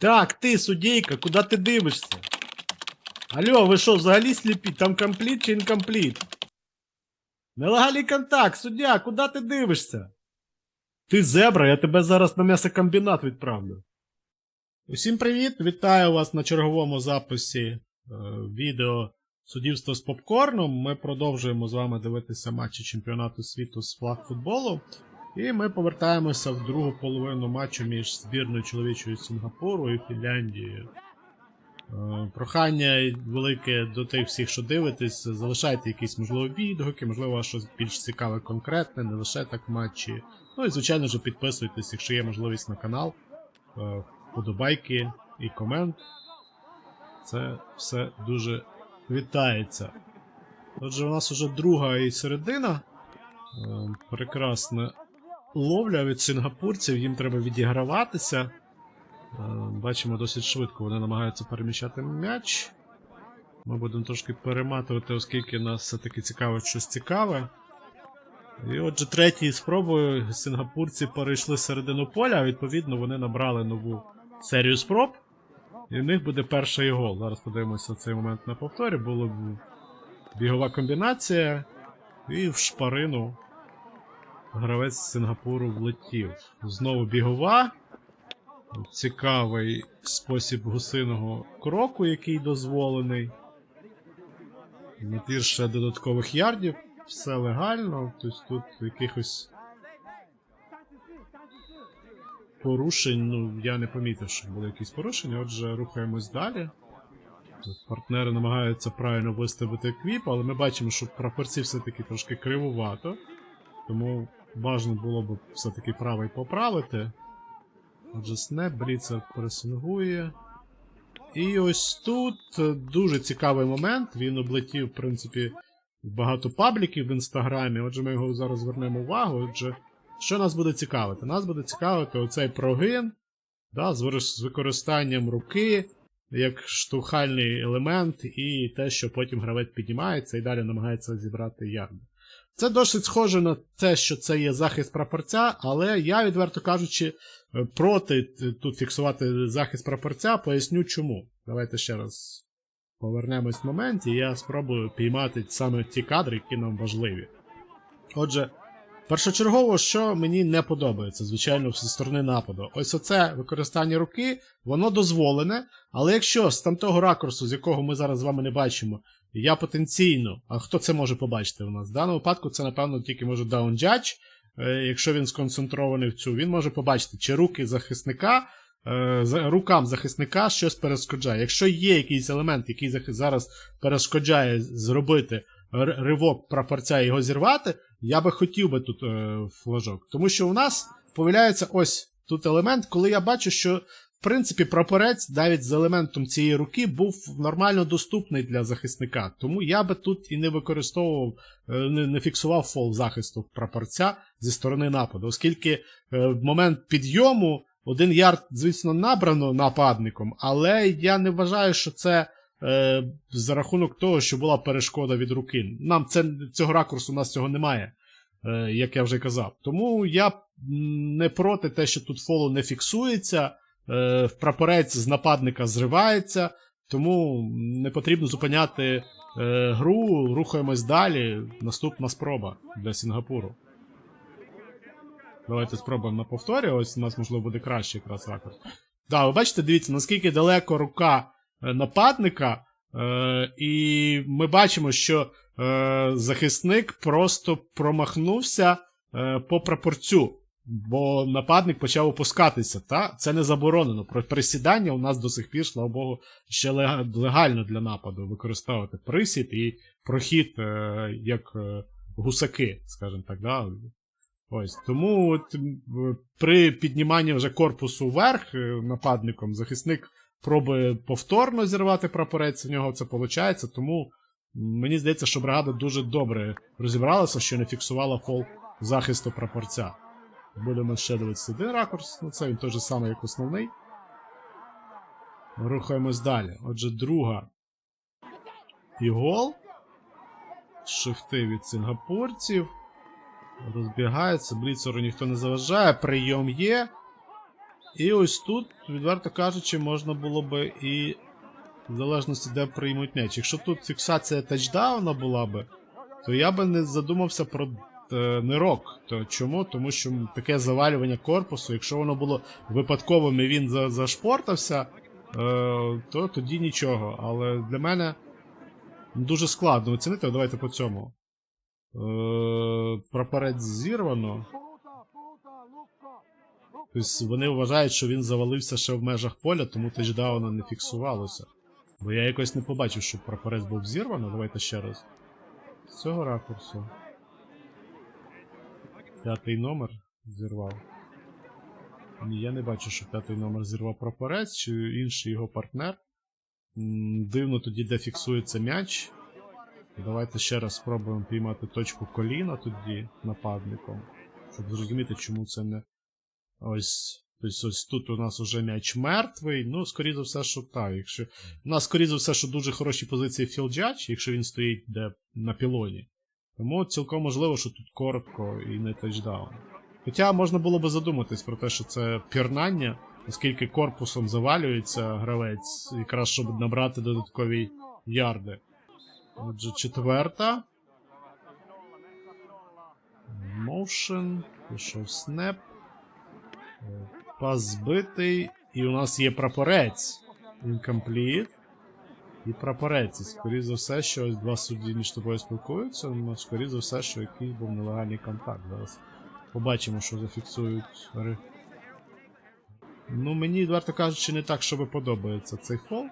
Так, ти, судейка, куди ти дивишся? Алло, ви що, взагалі сліпі? Там компліт чи інкомпліт? Нелегальний контакт, суддя, куди ти дивишся? Ти зебра, я тебе зараз на м'ясокомбінат відправлю. Усім привіт! Вітаю вас на черговому записі е, відео суддівство з попкорном. Ми продовжуємо з вами дивитися матчі чемпіонату світу з флагфутболу. І ми повертаємося в другу половину матчу між збірною чоловічою Сінгапуру і Фінляндією. Е, Прохання велике до тих всіх, що дивитесь, залишайте якісь можливо відгуки, можливо, щось більш цікаве конкретне, не лише так матчі. Ну і звичайно ж підписуйтесь, якщо є можливість на канал. Е, Вподобайки і комент. Це все дуже вітається. Отже, у нас вже друга і середина. Е, Прекрасна ловля від сингапурців, їм треба відіграватися. Е, Бачимо досить швидко, вони намагаються переміщати м'яч. Ми будемо трошки перематувати, оскільки нас все-таки цікавить щось цікаве. І отже, третьою спробою сингапурці перейшли середину поля, а відповідно вони набрали нову серію спроб. І в них буде перший гол. Зараз подивимося цей момент на повторі. Була бігова комбінація. І в шпарину гравець з Сингапуру влетів. Знову бігова. Цікавий спосіб гусиного кроку, який дозволений. Набір ще додаткових ярдів. Все легально, тобто тут якихось порушень, ну, я не помітив, що були якісь порушення, отже, рухаємось далі. Партнери намагаються правильно виставити квіп, але ми бачимо, що прапорці все-таки трошки кривувато. Тому важливо було б все-таки правий поправити. Отже, снеп, Бріца пресингує. І ось тут дуже цікавий момент. Він облетів, в принципі, багато пабліків в інстаграмі. Отже, ми його зараз звернемо увагу. Отже, що нас буде цікавити? Нас буде цікавити оцей прогин да, з використанням руки як штовхальний елемент, і те, що потім гравець піднімається і далі намагається зібрати ярди. Це досить схоже на те, що це є захист прапорця, але я, відверто кажучи, е, проти тут фіксувати захист прапорця, поясню чому. Давайте ще раз повернемось в момент, і я спробую піймати саме ті кадри, які нам важливі. Отже, першочергово, що мені не подобається, звичайно, зі сторони нападу. Ось оце використання руки, воно дозволене, але якщо з тамтого ракурсу, з якого ми зараз з вами не бачимо, я потенційно, а хто це може побачити у нас? В даному випадку це, напевно, тільки може даунджадж, якщо він сконцентрований в цю, він може побачити, чи руки захисника, е, рукам захисника щось перешкоджає. Якщо є якийсь елемент, який зараз перешкоджає зробити ривок прапорця і його зірвати, я би хотів би тут е, флажок. Тому що у нас появляється ось тут елемент, коли я бачу, що в принципі, прапорець навіть з елементом цієї руки був нормально доступний для захисника. Тому я би тут і не використовував, е, не, фіксував фол захисту прапорця зі сторони нападу, оскільки е, в момент підйому один ярд, звісно, набрано нападником, але я не вважаю, що це е, за рахунок того, що була перешкода від руки. Нам це, цього ракурсу у нас цього немає, як я вже казав. Тому я не проти те, що тут фолу не фіксується. Е, прапорець з нападника зривається, тому не потрібно зупиняти е, гру, рухаємось далі. Наступна спроба для Сінгапуру. Давайте спробуємо на повторі, ось у нас, можливо, буде краще якраз ракурс. Да, ви бачите, дивіться, наскільки далеко рука е, нападника, е, і ми бачимо, що захисник просто промахнувся по прапорцю. Бо нападник почав опускатися, та? Це не заборонено. Про присідання у нас до сих пір, слава Богу, ще легально для нападу використовувати присід і прохід е, як е, гусаки, скажімо так. Да? Ось. Тому от, при підніманні вже корпусу вверх е, нападником захисник пробує повторно зірвати прапорець, у нього це виходить, тому мені здається, що бригада дуже добре розібралася, що не фіксувала фол захисту прапорця. Будемо ще дивитися один ракурс, ну це він той же самий, як основний. Рухаємось далі. Отже, друга. І гол. Шифти від сингапурців. Розбігається, бліцеру ніхто не заважає, прийом є. І ось тут, відверто кажучи, можна було би і. В залежності, де приймуть м'яч. Якщо тут фіксація тачдауна була би, то я би не задумався про е, нирок. То чому? Тому що таке завалювання корпусу, якщо воно було випадковим і він зашпортався, е, то тоді нічого. Але для мене дуже складно оцінити. Давайте по цьому. Е, прапорець зірвано. Тобто вони вважають, що він завалився ще в межах поля, тому тачдауна не фіксувалося. Бо я якось не побачив, що прапорець був зірвано. Давайте ще раз. З цього ракурсу. П'ятий номер зірвав. Ні, я не бачу, що п'ятий номер зірвав прапорець чи інший його партнер. Дивно тоді, де фіксується м'яч. Давайте ще раз спробуємо піймати точку коліна тоді нападником. Щоб зрозуміти, чому це не. Ось. Тобто ось тут у нас уже м'яч мертвий. Ну, скоріше за все, що так. Якщо... У нас, скоріше за все, що дуже хороші позиції філджач, якщо він стоїть де на пілоні. Тому цілком можливо, що тут коротко і не тачдаун. Хоча можна було би задуматись про те, що це пірнання, оскільки корпусом завалюється гравець, якраз щоб набрати додаткові ярди. Отже, четверта. Motion. Пішов снеп. Е, Пас збитий. І у нас є прапорець. Incomplete. І прапорець. І скоріше за все, що два судді між тобою спілкуються, але скоріше за все, що якийсь був нелегальний контакт. Зараз побачимо, що зафіксують. Ну, мені, відверто кажучи, не так, щоб подобається цей фол.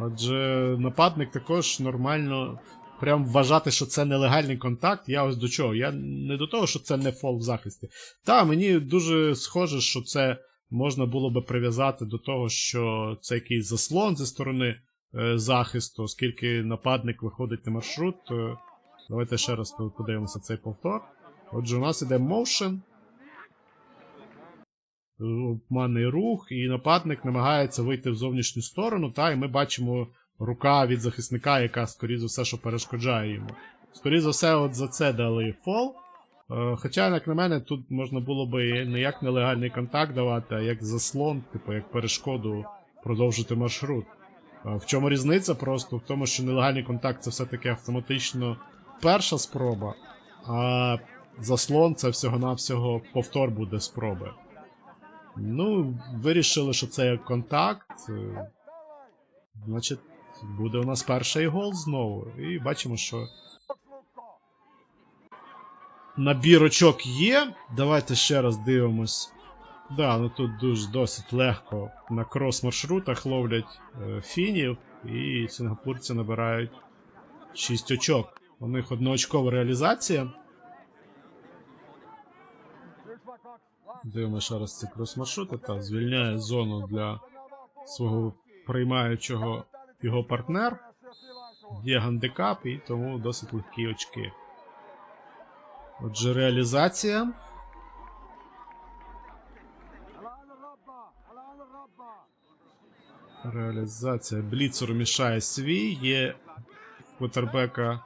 Адже нападник також нормально. Прям вважати, що це нелегальний контакт, я ось до чого. Я не до того, що це не фол в захисті. Та, мені дуже схоже, що це можна було би прив'язати до того, що це якийсь заслон зі сторони е, захисту, оскільки нападник виходить на маршрут. То... Давайте ще раз подивимося цей повтор. Отже, у нас іде motion. Обманний рух, і нападник намагається вийти в зовнішню сторону, та, і ми бачимо рука від захисника, яка, скоріше за все, що перешкоджає йому. Скоріше за все, от за це дали фол. Е, Хоча, як на мене, тут можна було би не як нелегальний контакт давати, а як заслон, типу як перешкоду продовжити маршрут. Е, В чому різниця? Просто в тому, що нелегальний контакт це все-таки автоматично перша спроба, а заслон це всього-навсього повтор буде спроби. Ну, вирішили, що це як контакт. е, Значить, буде у нас перший гол знову. І бачимо, що набір очок є. Давайте ще раз дивимось. Да, ну тут дуже досить легко на крос-маршрутах ловлять е, фінів, і сингапурці набирають 6 очок. У них одноочкова реалізація. Дивимося ще раз ці крос-маршрути. Та звільняє зону для свого приймаючого його партнер. Є гандикап, і тому досить легкі очки. Отже, реалізація. Реалізація. Бліцеру мішає свій. Є Квотербека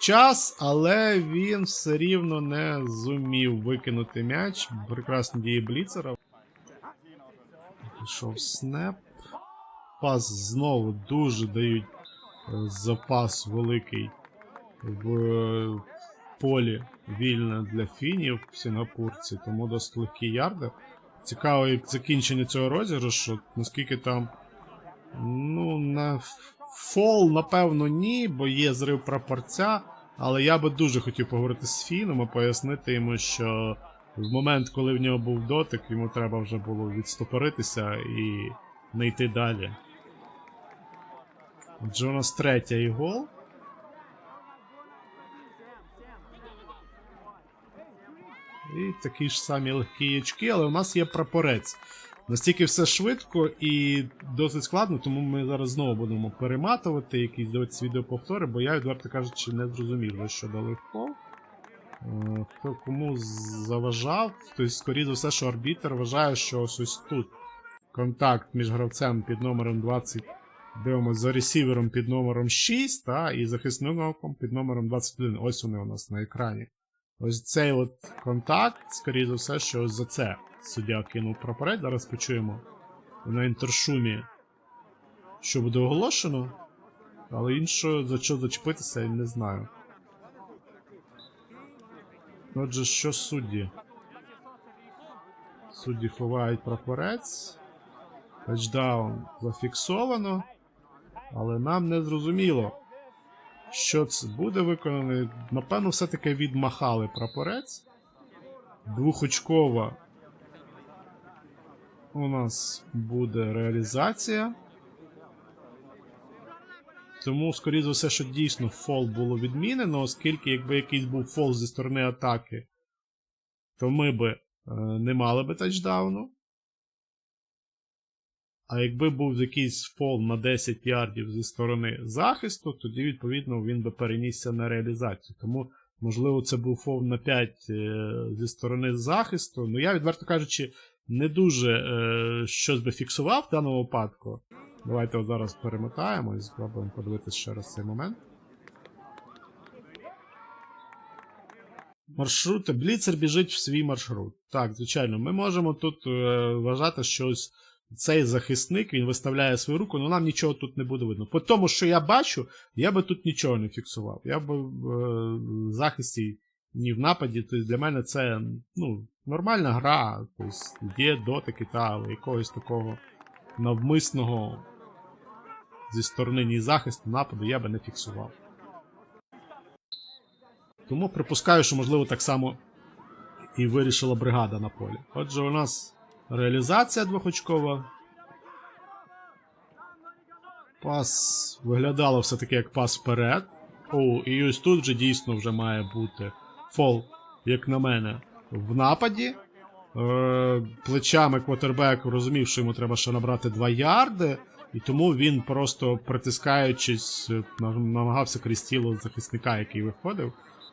час, але він все рівно не зумів викинути м'яч. Прекрасні дії Бліцера. Пішов снеп. Пас знову дуже дають е, запас великий в е, полі вільне для фінів сінгапурці, тому досить легкі ярди. Цікаво, закінчення цього розіграшу, наскільки там. Ну, на фол, напевно, ні, бо є зрив прапорця. Але я би дуже хотів поговорити з Фіном і пояснити йому, що в момент, коли в нього був дотик, йому треба вже було відстопоритися і не йти далі. Нас третій гол. І такі ж самі легкі очки, але у нас є прапорець. Настільки все швидко і досить складно, тому ми зараз знову будемо перематувати якісь дивитися відеоповтори, бо я, відверто кажучи, не зрозумів, що. Е, Хто кому заважав, тобто, скоріше за все, що арбітер вважає, що ось ось тут контакт між гравцем під номером 20. Дивимося за ресівером під номером 6 та, і захисником під номером 21. Ось вони у нас на екрані. Ось цей от контакт, скоріше за все, що ось за це суддя кинув прапорець. Зараз почуємо на інтершумі, що буде оголошено. Але іншого за що зачепитися, я не знаю. Отже, що судді? Судді ховають прапорець. Тачдаун зафіксовано. Але нам не зрозуміло, що це буде виконано. Напевно, все-таки відмахали прапорець. Двохочкова у нас буде реалізація. Тому, скоріше за все, що дійсно фол було відмінено, оскільки якби якийсь був фол зі сторони атаки, то ми би е, не мали би тачдауну. А якби був якийсь фол на 10 ярдів зі сторони захисту, тоді, відповідно, він би перенісся на реалізацію. Тому, можливо, це був фол на 5 е, зі сторони захисту. Ну, я, відверто кажучи, не дуже е, щось би фіксував в даному випадку. Давайте зараз перемотаємо і спробуємо подивитися ще раз цей момент. Маршрути. Бліцер біжить в свій маршрут. Так, звичайно, ми можемо тут е, вважати, що ось цей захисник він виставляє свою руку, але нам нічого тут не буде видно. По тому, що я бачу, я би тут нічого не фіксував. Я би в е, захисті ні в нападі. Тобто для мене це ну, нормальна гра. Тобто є дотики та якогось такого навмисного зі сторони ні захисту нападу я би не фіксував. Тому припускаю, що можливо так само і вирішила бригада на полі. Отже, у нас реалізація двохочкова. Пас виглядало все-таки як пас вперед. О, і ось тут вже дійсно вже має бути фол, як на мене, в нападі. Е, плечами квотербек розумів, що йому треба ще набрати 2 ярди, і тому він просто притискаючись, е, намагався крізь тіло захисника, який виходив,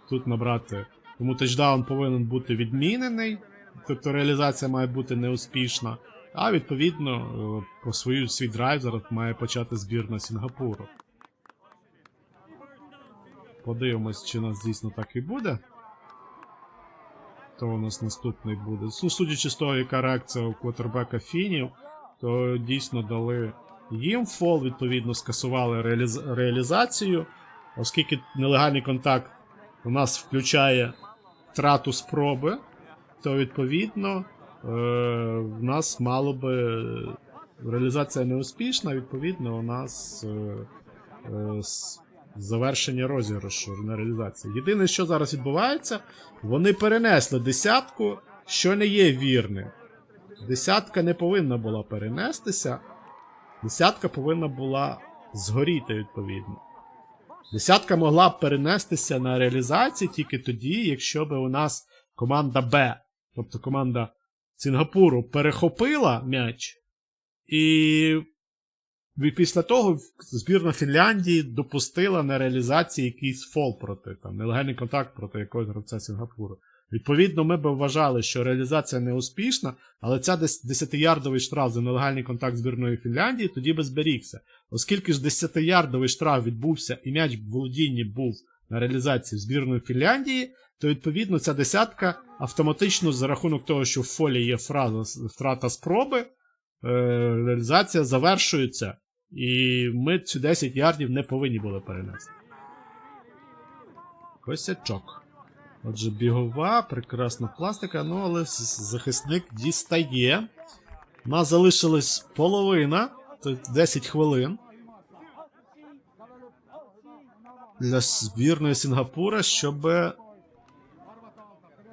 тут набрати. Тому тачдаун повинен бути відмінений, тобто реалізація має бути неуспішна. А відповідно, е, по свою свій драйв зараз має почати збірна Сінгапуру. Подивимось, чи нас дійсно так і буде. То у нас наступний буде. Ну, судячи з того, яка реакція у квотербека Фінів, то дійсно дали їм фол, відповідно, скасували реаліз... реалізацію, оскільки нелегальний контакт у нас включає втрату спроби, то відповідно е- в нас мало би реалізація неуспішна, відповідно, у нас е- е- завершення розіграшу на реалізації. Єдине, що зараз відбувається, вони перенесли десятку, що не є вірним. Десятка не повинна була перенестися. Десятка повинна була згоріти, відповідно. Десятка могла б перенестися на реалізації тільки тоді, якщо б у нас команда Б, тобто команда Сінгапуру, перехопила м'яч, і після того збірна Фінляндії допустила на реалізації якийсь фол проти, там, нелегальний контакт проти якогось гравця Сінгапуру. Відповідно, ми б вважали, що реалізація не успішна, але ця 10-ярдовий штраф за нелегальний контакт збірної Фінляндії тоді би зберігся. Оскільки ж 10-ярдовий штраф відбувся і м'яч в володінні був на реалізації збірної Фінляндії, то відповідно ця десятка автоматично за рахунок того, що в фолі є фраза втрата спроби, е, реалізація завершується, і ми цю 10 ярдів не повинні були перенести. Косячок. Отже, бігова, прекрасна пластика, ну але захисник дістає. У нас залишилась половина, тобто 10 хвилин. Для збірної Сінгапура, щоб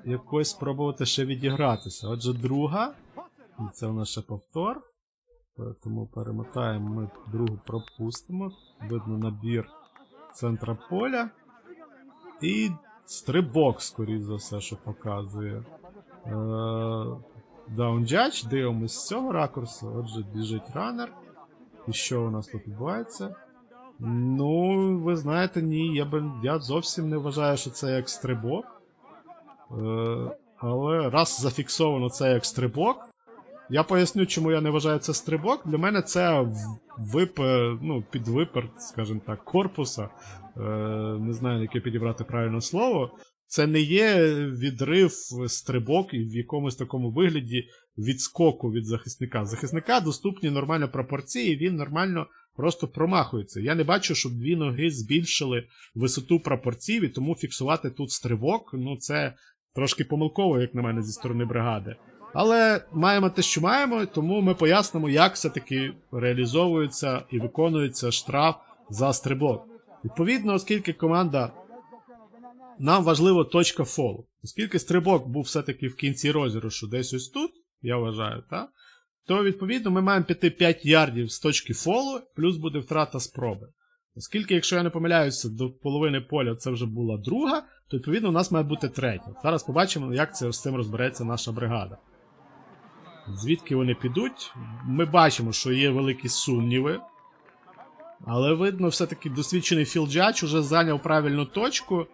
якось спробувати ще відігратися. Отже, друга. І це у нас ще повтор. Тому перемотаємо, ми другу пропустимо. Видно набір центра поля. І стрибок, скоріш за все, що показує. Даунджач, дивимось з цього ракурсу. Отже, біжить ранер. І що у нас тут відбувається? Ну, ви знаєте, ні, я би я зовсім не вважаю, що це як стрибок. Е, але раз зафіксовано це як стрибок. Я поясню, чому я не вважаю це стрибок. Для мене це в- вип, е, ну, підвипер, скажімо так, корпуса. Е, не знаю, яке підібрати правильне слово. це не є відрив, стрибок і в якомусь такому вигляді відскоку від захисника. Захисника доступні нормально пропорції, він нормально просто промахується. Я не бачу, щоб дві ноги збільшили висоту пропорцій, і тому фіксувати тут стрибок, ну це трошки помилково, як на мене, зі сторони бригади. Але маємо те, що маємо, тому ми пояснимо, як все-таки реалізовується і виконується штраф за стрибок. Відповідно, оскільки команда. Нам важлива точка фолу. Оскільки стрибок був все-таки в кінці розіграшу десь ось тут, я вважаю, так? то відповідно ми маємо піти 5 ярдів з точки фолу, плюс буде втрата спроби. Оскільки, якщо я не помиляюся, до половини поля це вже була друга, то відповідно у нас має бути третя. Зараз побачимо, як це з цим розбереться наша бригада. Звідки вони підуть? Ми бачимо, що є великі сумніви. Але видно, все-таки досвідчений філджач уже зайняв правильну точку.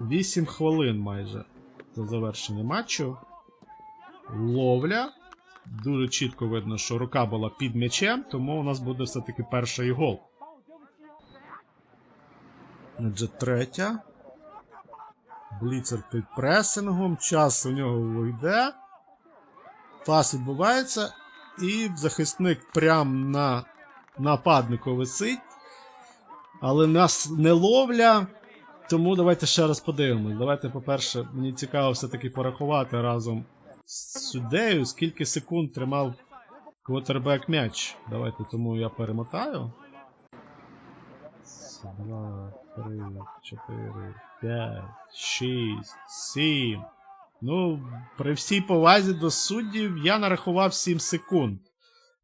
8 хвилин майже до завершення матчу. Ловля. Дуже чітко видно, що рука була під м'ячем, тому у нас буде все-таки перший гол. Отже, третя. Бліцер під пресингом. Час у нього йде. Пас відбувається. І захисник прямо на нападнику висить. Але нас не ловля. Тому давайте ще раз подивимось. Давайте, по-перше, мені цікаво все-таки порахувати разом з суддею, скільки секунд тримав квотербек м'яч. Давайте тому я перемотаю. Два, три, чотири, п'ять, шість, сім. Ну, при всій повазі до суддів я нарахував 7 секунд.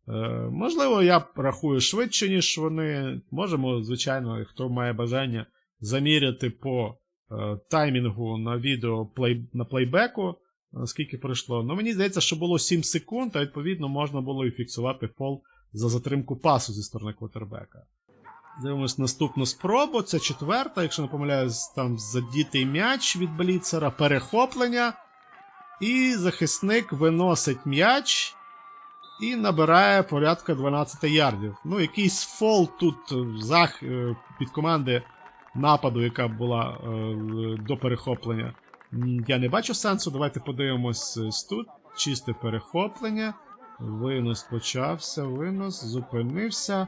Е, можливо, я рахую швидше, ніж вони. Можемо, звичайно, хто має бажання заміряти по е, таймінгу на відео плей, на плейбеку, е, скільки пройшло. Ну, мені здається, що було 7 секунд, а відповідно можна було і фіксувати фол за затримку пасу зі сторони квотербека. Дивимось наступну спробу. Це четверта, якщо не помиляюсь, там задітий м'яч від Бліцера, перехоплення. І захисник виносить м'яч і набирає порядка 12 ярдів. Ну, якийсь фол тут зах... е, під команди нападу, яка була е, до перехоплення. Я не бачу сенсу. Давайте подивимось ось тут. Чисте перехоплення. Винос почався, винос, зупинився.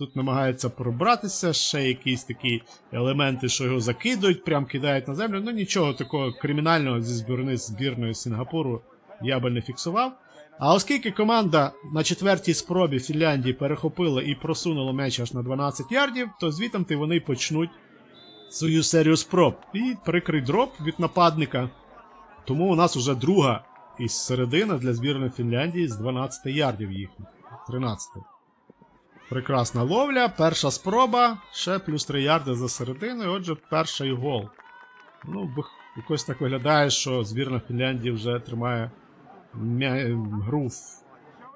Тут намагається пробратися, ще якісь такі елементи, що його закидують, прям кидають на землю. Ну нічого такого кримінального зі збірни збірної Сінгапуру я би не фіксував. А оскільки команда на четвертій спробі Фінляндії перехопила і просунула м'яч аж на 12 ярдів, то звітом вони почнуть свою серію спроб. І прикрий дроп від нападника. Тому у нас уже друга із середина для збірної Фінляндії з 12 ярдів їхніх. 13. Прекрасна ловля, перша спроба, ще плюс 3 ярди за серединою, отже, перший гол. Ну, якось так виглядає, що збірна Фінляндії вже тримає гру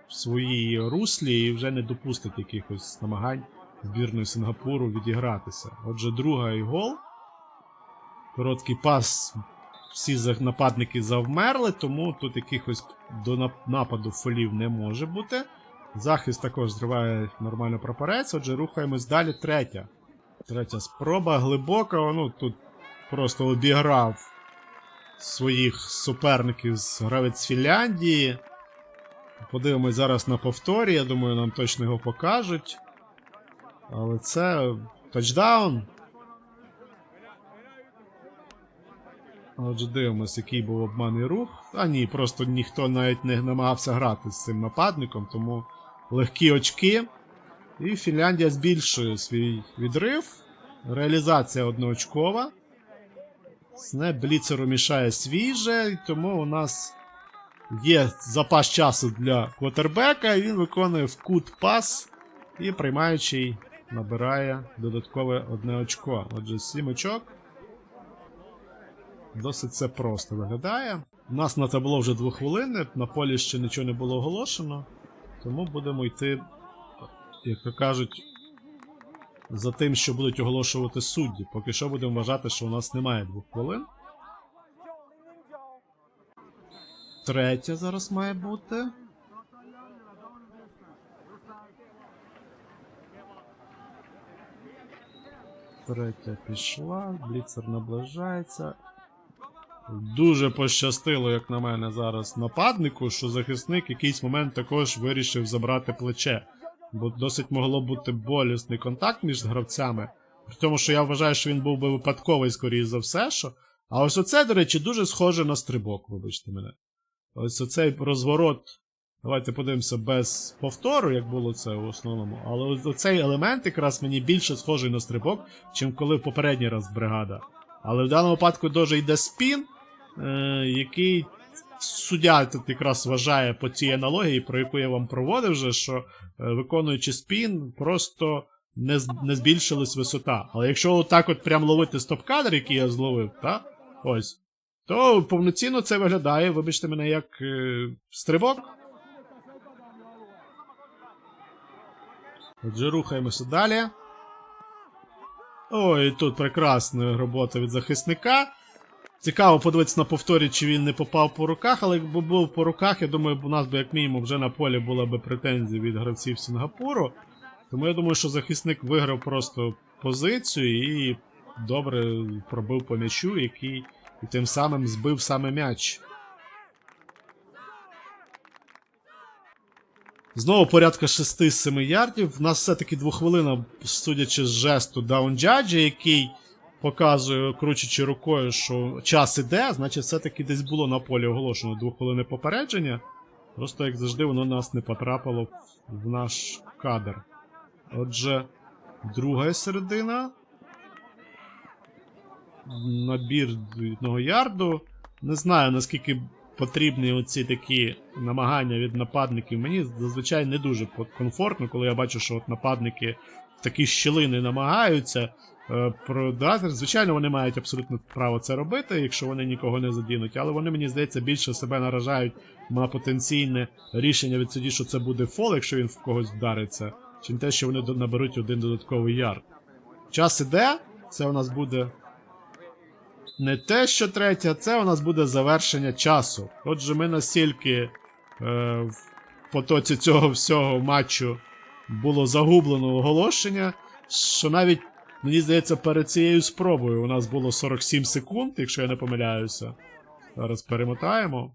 в своїй руслі і вже не допустить якихось намагань збірної Сингапуру відігратися. Отже, другий гол. Короткий пас. Всі нападники завмерли, тому тут якихось до нападу фолів не може бути. Захист також зриває нормально прапорець, отже, рухаємось далі. Третя. Третя спроба глибока. Ну тут просто обіграв своїх суперників з гравець Фінляндії. Подивимось зараз на повторі. Я думаю, нам точно його покажуть. Але це тачдаун. Отже, дивимось, який був обманний рух. А ні, просто ніхто навіть не намагався грати з цим нападником, тому легкі очки. І Фінляндія збільшує свій відрив. Реалізація одноочкова. Сне Бліцеру мішає свіже, і тому у нас є запас часу для квотербека, він виконує в кут пас і приймаючий набирає додаткове одне очко. Отже, 7 очок. Досить це просто виглядає. У нас на табло вже 2 хвилини, на полі ще нічого не було оголошено. Тому будемо йти, як то кажуть, за тим, що будуть оголошувати судді. Поки що будемо вважати, що у нас немає 2 хвилин. Третя зараз має бути. Третя пішла, бліцер наближається. Дуже пощастило, як на мене, зараз нападнику, що захисник в якийсь момент також вирішив забрати плече. Бо досить могло бути болісний контакт між гравцями. При тому, що я вважаю, що він був би випадковий, скоріш за все. що. А ось оце, до речі, дуже схоже на стрибок, вибачте мене. Ось оцей розворот. Давайте подивимося без повтору, як було це в основному. Але оцей елемент якраз мені більше схожий на стрибок, чим коли в попередній раз бригада. Але в даному випадку дуже йде спін, який суддя тут якраз вважає по цій аналогії, про яку я вам проводив вже, що е, виконуючи спін, просто не, не збільшилась висота. Але якщо отак от прям ловити стоп-кадр, який я зловив, та? ось, то повноцінно це виглядає, вибачте мене, як е, стрибок. Отже, рухаємося далі. Ой, тут прекрасна робота від захисника. Цікаво подивитися на повторі, чи він не попав по руках, але якби був по руках, я думаю, у нас би як мінімум вже на полі була би претензія від гравців Сінгапуру. Тому я думаю, що захисник виграв просто позицію і добре пробив по м'ячу, який і тим самим збив саме м'яч. Знову порядка 6-7 ярдів. У нас все-таки двохвилина, судячи з жесту даунджаджі, який показує, кручучи рукою, що час іде, значить, все-таки десь було на полі оголошено двохвилини попередження. Просто, як завжди, воно нас не потрапило в наш кадр. Отже, друга середина. Набір одного ярду. Не знаю, наскільки потрібні оці такі намагання від нападників. Мені зазвичай не дуже комфортно, коли я бачу, що от нападники такі щілини намагаються е, продати. Звичайно, вони мають абсолютно право це робити, якщо вони нікого не задінуть, але вони, мені здається, більше себе наражають на потенційне рішення від судді, що це буде фол, якщо він в когось вдариться, чим те, що вони наберуть один додатковий ярд. Час іде, це у нас буде не те, що третє, це у нас буде завершення часу. Отже, ми настільки е, в потоці цього всього матчу було загублено оголошення, що навіть, мені здається, перед цією спробою у нас було 47 секунд, якщо я не помиляюся. Зараз перемотаємо.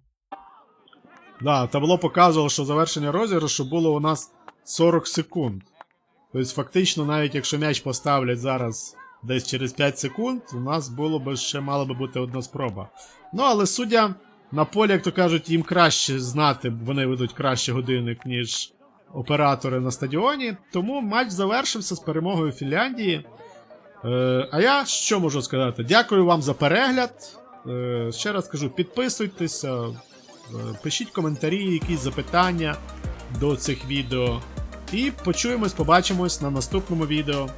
Да, табло показувало, що завершення розіграшу було у нас 40 секунд. Тобто, фактично, навіть якщо м'яч поставлять зараз десь через 5 секунд, у нас було б ще мала би бути одна спроба. Ну, але суддя на полі, як то кажуть, їм краще знати, вони ведуть краще годинник, ніж оператори на стадіоні. Тому матч завершився з перемогою Фінляндії. Е, а я що можу сказати? Дякую вам за перегляд. Е, ще раз кажу, підписуйтеся, е, пишіть коментарі, якісь запитання до цих відео. І почуємось, побачимось на наступному відео.